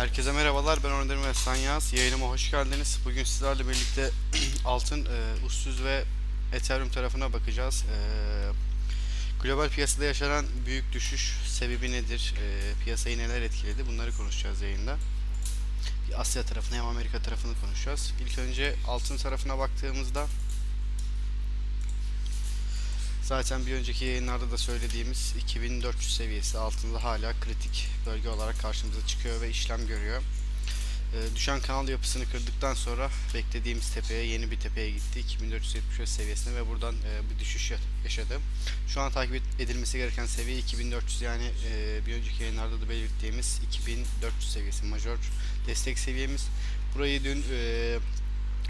Herkese merhabalar ben Önder ve Sanyas. Yayınıma hoş geldiniz. Bugün sizlerle birlikte altın, e, ussuz ve Ethereum tarafına bakacağız. E, global piyasada yaşanan büyük düşüş sebebi nedir? E, piyasayı neler etkiledi? Bunları konuşacağız yayında. Asya tarafını hem Amerika tarafını konuşacağız. İlk önce altın tarafına baktığımızda Zaten bir önceki yayınlarda da söylediğimiz 2400 seviyesi altında hala kritik bölge olarak karşımıza çıkıyor ve işlem görüyor. Ee, düşen kanal yapısını kırdıktan sonra beklediğimiz tepeye yeni bir tepeye gitti 2475 seviyesine ve buradan e, bir düşüş ya- yaşadı. Şu an takip ed- edilmesi gereken seviye 2400 yani e, bir önceki yayınlarda da belirttiğimiz 2400 seviyesi major destek seviyemiz. Burayı dün e,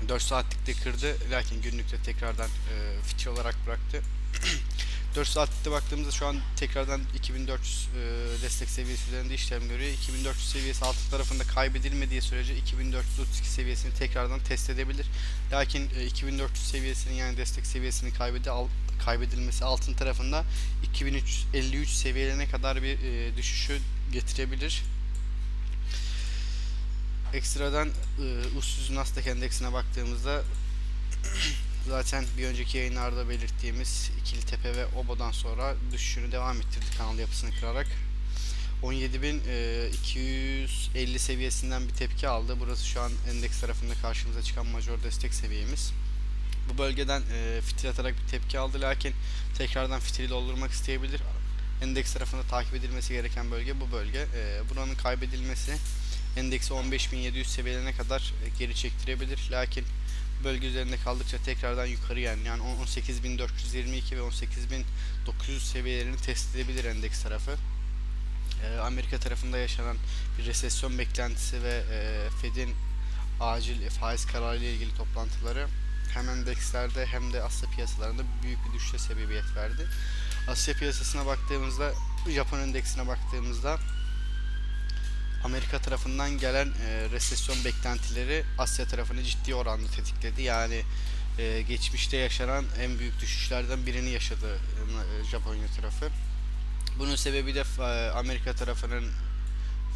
4 saatlikte kırdı lakin günlükte tekrardan e, fitil olarak bıraktı. 4 saatlikte baktığımızda şu an tekrardan 2400 e, destek seviyesi üzerinde işlem görüyor. 2400 seviyesi altı tarafında kaybedilmediği sürece 2432 seviyesini tekrardan test edebilir. Lakin e, 2400 seviyesinin yani destek seviyesini kaybedi, al, kaybedilmesi altın tarafında 2353 seviyelerine kadar bir e, düşüşü getirebilir. Ekstradan e, ussuz Nasdaq endeksine baktığımızda zaten bir önceki yayınlarda belirttiğimiz ikili tepe ve obodan sonra düşüşünü devam ettirdi kanal yapısını kırarak. 17.250 seviyesinden bir tepki aldı. Burası şu an endeks tarafında karşımıza çıkan major destek seviyemiz. Bu bölgeden e, fitil atarak bir tepki aldı lakin tekrardan fitili doldurmak isteyebilir. Endeks tarafında takip edilmesi gereken bölge bu bölge. E, buranın kaybedilmesi endeksi 15.700 seviyelerine kadar e, geri çektirebilir. Lakin bölge üzerinde kaldıkça tekrardan yukarı yani yani 18.422 ve 18.900 seviyelerini test edebilir endeks tarafı. E, Amerika tarafında yaşanan bir resesyon beklentisi ve e, Fed'in acil faiz kararı ile ilgili toplantıları hem endekslerde hem de Asya piyasalarında büyük bir düşüşe sebebiyet verdi. Asya piyasasına baktığımızda, Japon endeksine baktığımızda Amerika tarafından gelen e, resesyon beklentileri Asya tarafını ciddi oranda tetikledi. Yani e, geçmişte yaşanan en büyük düşüşlerden birini yaşadı e, Japonya tarafı. Bunun sebebi de fa- Amerika tarafının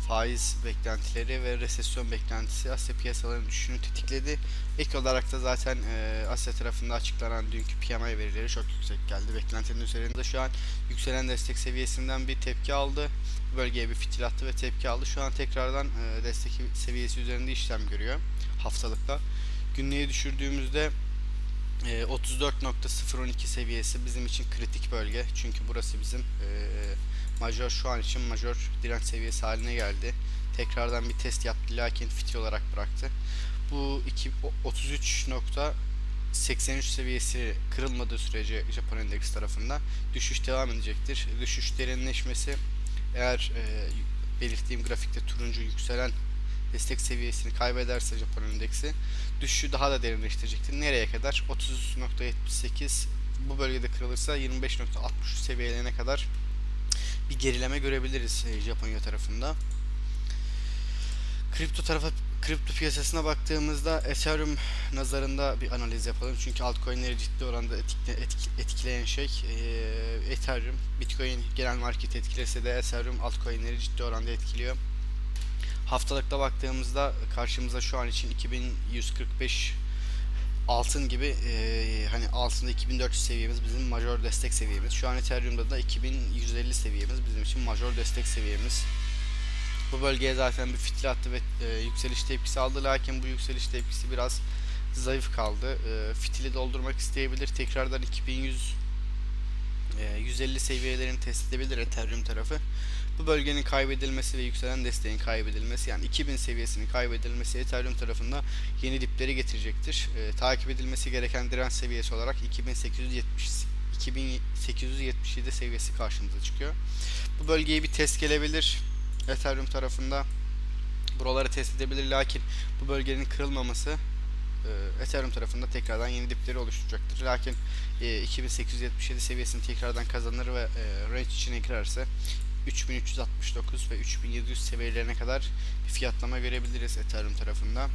faiz beklentileri ve resesyon beklentisi Asya piyasalarının düşüşünü tetikledi. Ek olarak da zaten e, Asya tarafında açıklanan dünkü PMI verileri çok yüksek geldi. Beklentinin üzerinde şu an yükselen destek seviyesinden bir tepki aldı. Bölgeye bir fitil attı ve tepki aldı. Şu an tekrardan e, destek seviyesi üzerinde işlem görüyor haftalıkta. Günlüğe düşürdüğümüzde 34.012 seviyesi bizim için kritik bölge. Çünkü burası bizim e, majör şu an için majör direnç seviyesi haline geldi. Tekrardan bir test yaptı lakin fitil olarak bıraktı. Bu iki- o- 33.83 seviyesi kırılmadığı sürece Japon endeks tarafında düşüş devam edecektir. Düşüş derinleşmesi eğer e, belirttiğim grafikte turuncu yükselen destek seviyesini kaybederse Japon endeksi düşüşü daha da derinleştirecektir. Nereye kadar? 30.78 bu bölgede kırılırsa 25.63 seviyelerine kadar bir gerileme görebiliriz e, Japonya tarafında. Kripto tarafa kripto piyasasına baktığımızda Ethereum nazarında bir analiz yapalım. Çünkü altcoin'leri ciddi oranda etkile, etki- etkileyen şey e, Ethereum. Bitcoin genel market etkilese de Ethereum altcoin'leri ciddi oranda etkiliyor. Haftalıkta baktığımızda karşımıza şu an için 2145 altın gibi e, hani altında 2400 seviyemiz bizim major destek seviyemiz. Şu an Ethereum'da da 2150 seviyemiz bizim için major destek seviyemiz. Bu bölgeye zaten bir fitil attı ve e, yükseliş tepkisi aldı lakin bu yükseliş tepkisi biraz zayıf kaldı. E, fitili doldurmak isteyebilir. Tekrardan 2100 e, 150 seviyelerini test edebilir Ethereum tarafı. Bu bölgenin kaybedilmesi ve yükselen desteğin kaybedilmesi yani 2000 seviyesinin kaybedilmesi Ethereum tarafında yeni dipleri getirecektir. E, takip edilmesi gereken direnç seviyesi olarak 2870 2877 seviyesi karşımıza çıkıyor. Bu bölgeyi bir test gelebilir Ethereum tarafında. Buraları test edebilir lakin bu bölgenin kırılmaması e, Ethereum tarafında tekrardan yeni dipleri oluşturacaktır. Lakin e, 2877 seviyesini tekrardan kazanır ve e, range içine girerse 3369 ve 3700 seviyelerine kadar bir fiyatlama görebiliriz Ethereum tarafında.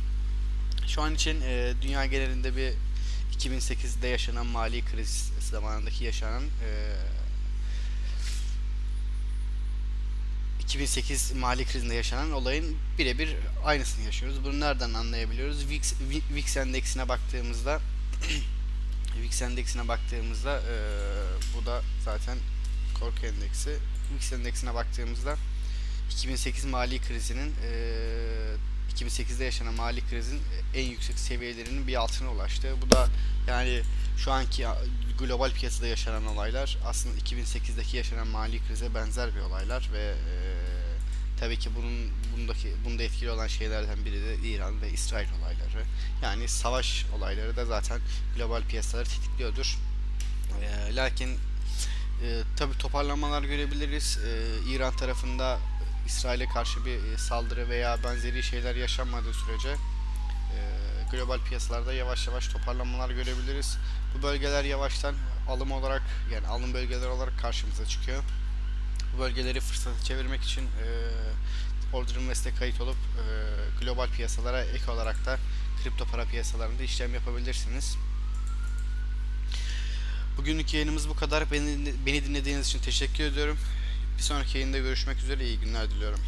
Şu an için e, dünya genelinde bir 2008'de yaşanan mali kriz zamanındaki yaşanan e, 2008 mali krizinde yaşanan olayın birebir aynısını yaşıyoruz. Bunu nereden anlayabiliyoruz? VIX, Vi- VIX endeksine baktığımızda VIX endeksine baktığımızda eee, bu da zaten korku endeksi. VIX endeksine baktığımızda 2008 mali krizinin eee 2008'de yaşanan mali krizin en yüksek seviyelerinin bir altına ulaştı. Bu da yani şu anki global piyasada yaşanan olaylar aslında 2008'deki yaşanan mali krize benzer bir olaylar ve eee, tabii ki bunun bundaki bunda etkili olan şeylerden biri de İran ve İsrail olayları. Yani savaş olayları da zaten global piyasaları tetikliyordur. Eee, lakin eee tabii toparlanmalar görebiliriz. Eee, İran tarafında İsrail'e karşı bir e, saldırı veya benzeri şeyler yaşanmadığı sürece e, global piyasalarda yavaş yavaş toparlanmalar görebiliriz. Bu bölgeler yavaştan alım olarak yani alım bölgeleri olarak karşımıza çıkıyor. Bu bölgeleri fırsata çevirmek için e, Order Invest'e kayıt olup e, global piyasalara ek olarak da kripto para piyasalarında işlem yapabilirsiniz. Bugünlük yayınımız bu kadar. Beni, beni dinlediğiniz için teşekkür ediyorum. Bir sonraki yayında görüşmek üzere. İyi günler diliyorum.